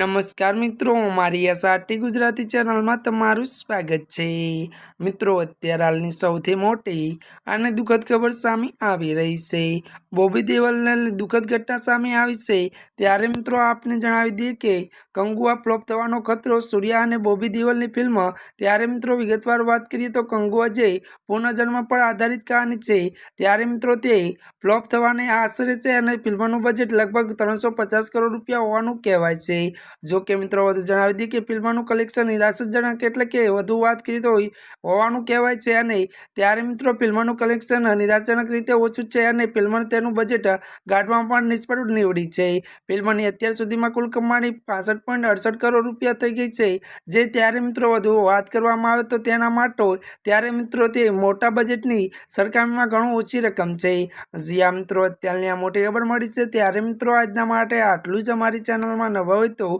નમસ્કાર મિત્રો, મારી એસઆરટી ગુજરાતી ચેનલમાં તમારું સ્વાગત છે. મિત્રો, અત્યારે હાલની સૌથી મોટી અને દુઃખદ ખબર સામે આવી રહી છે. બોબી દેવલને દુઃખદ ઘટના સામે આવી છે. ત્યારે મિત્રો, આપને જણાવી દઈએ કે કંગુઆ ફ્લોપ થવાનો ખતરો સૂર્યા અને બોબી દેવલની ફિલ્મ. ત્યારે મિત્રો, વિગતવાર વાત કરીએ તો કંગુઆ જે પુનર્જન્મ પર આધારિત કહાની છે. ત્યારે મિત્રો, તે ફ્લોપ થવાને આશરે છે અને ફિલ્મનું બજેટ લગભગ ત્રણસો કરોડ રૂપિયા હોવાનું કહેવાય છે. જો કે મિત્રો, વધુ જણાવી દઈએ કે ફિલ્મનું કલેક્શન નિરાશાજનક એટલે કે વધુ વાત કરી તો હોવાનું કહેવાય છે અને ત્યારે મિત્રો, ફિલ્મનું કલેક્શન નિરાશાજનક રીતે ઓછું છે અને ફિલ્મનું તેનું બજેટ ગાઢવામાં પણ નિષ્ફળ નીવડી છે. ફિલ્મની અત્યાર સુધીમાં કુલ કમાણી પાસઠ પોઈન્ટ અડસઠ કરોડ રૂપિયા થઈ ગઈ છે. જે ત્યારે મિત્રો વધુ વાત કરવામાં આવે તો તેના માટે ત્યારે મિત્રો તે મોટા બજેટની સરખામણીમાં ઘણું ઓછી રકમ છે. જ્યાં મિત્રો, અત્યારની આ મોટી ખબર મળી છે. ત્યારે મિત્રો, આજના માટે આટલું જ અમારી ચેનલમાં નવા હોય તો